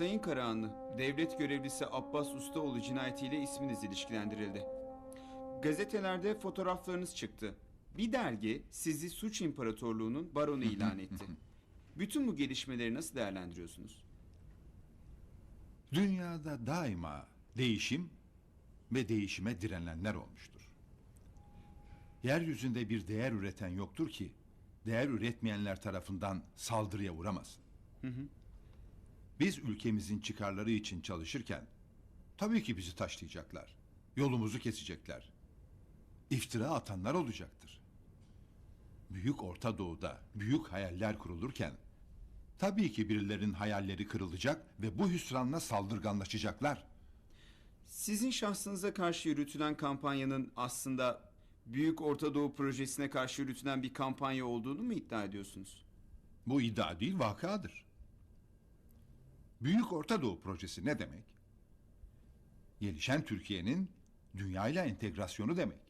Sayın Karahanlı, devlet görevlisi Abbas Ustaoğlu cinayetiyle isminiz ilişkilendirildi. Gazetelerde fotoğraflarınız çıktı. Bir dergi sizi suç imparatorluğunun baronu ilan etti. Bütün bu gelişmeleri nasıl değerlendiriyorsunuz? Dünyada daima değişim ve değişime direnenler olmuştur. Yeryüzünde bir değer üreten yoktur ki değer üretmeyenler tarafından saldırıya uğramasın. Biz ülkemizin çıkarları için çalışırken tabii ki bizi taşlayacaklar. Yolumuzu kesecekler. İftira atanlar olacaktır. Büyük Orta Doğu'da büyük hayaller kurulurken tabii ki birilerinin hayalleri kırılacak ve bu hüsranla saldırganlaşacaklar. Sizin şahsınıza karşı yürütülen kampanyanın aslında Büyük Orta Doğu Projesi'ne karşı yürütülen bir kampanya olduğunu mu iddia ediyorsunuz? Bu iddia değil vakadır. Büyük Orta Doğu Projesi ne demek? Gelişen Türkiye'nin dünyayla entegrasyonu demek.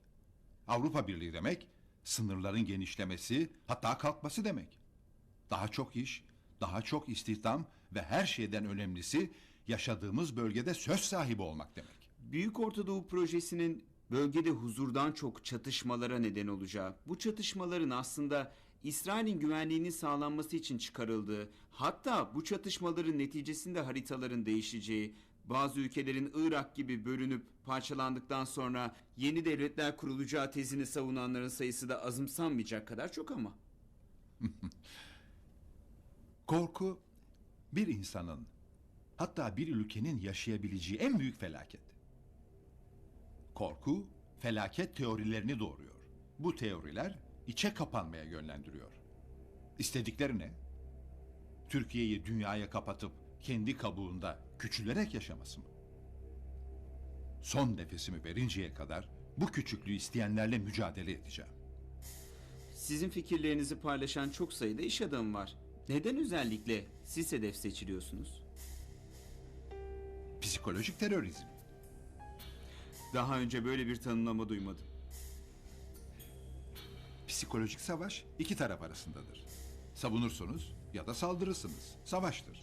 Avrupa Birliği demek, sınırların genişlemesi, hatta kalkması demek. Daha çok iş, daha çok istihdam ve her şeyden önemlisi yaşadığımız bölgede söz sahibi olmak demek. Büyük Orta Doğu Projesi'nin bölgede huzurdan çok çatışmalara neden olacağı, bu çatışmaların aslında İsrail'in güvenliğinin sağlanması için çıkarıldığı, hatta bu çatışmaların neticesinde haritaların değişeceği, bazı ülkelerin Irak gibi bölünüp parçalandıktan sonra yeni devletler kurulacağı tezini savunanların sayısı da azımsanmayacak kadar çok ama. Korku bir insanın hatta bir ülkenin yaşayabileceği en büyük felaket. Korku felaket teorilerini doğuruyor. Bu teoriler içe kapanmaya yönlendiriyor. İstedikleri ne? Türkiye'yi dünyaya kapatıp kendi kabuğunda küçülerek yaşaması mı? Son nefesimi verinceye kadar bu küçüklüğü isteyenlerle mücadele edeceğim. Sizin fikirlerinizi paylaşan çok sayıda iş adamı var. Neden özellikle siz hedef seçiliyorsunuz? Psikolojik terörizm. Daha önce böyle bir tanımlama duymadım. Psikolojik savaş iki taraf arasındadır. Savunursunuz ya da saldırırsınız. Savaştır.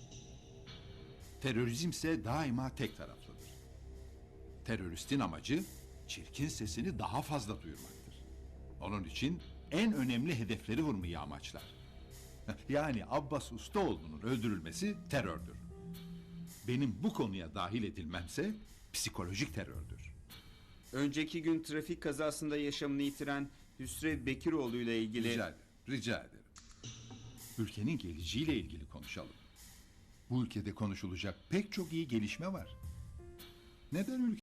Terörizm ise daima tek taraflıdır. Teröristin amacı çirkin sesini daha fazla duyurmaktır. Onun için en önemli hedefleri vurmayı amaçlar. Yani Abbas Ustaoğlu'nun öldürülmesi terördür. Benim bu konuya dahil edilmemse psikolojik terördür. Önceki gün trafik kazasında yaşamını yitiren Hüsrev Bekiroğlu ile ilgili... Rica ederim, rica ederim. Ülkenin geleceğiyle ilgili konuşalım. Bu ülkede konuşulacak pek çok iyi gelişme var. Neden ülke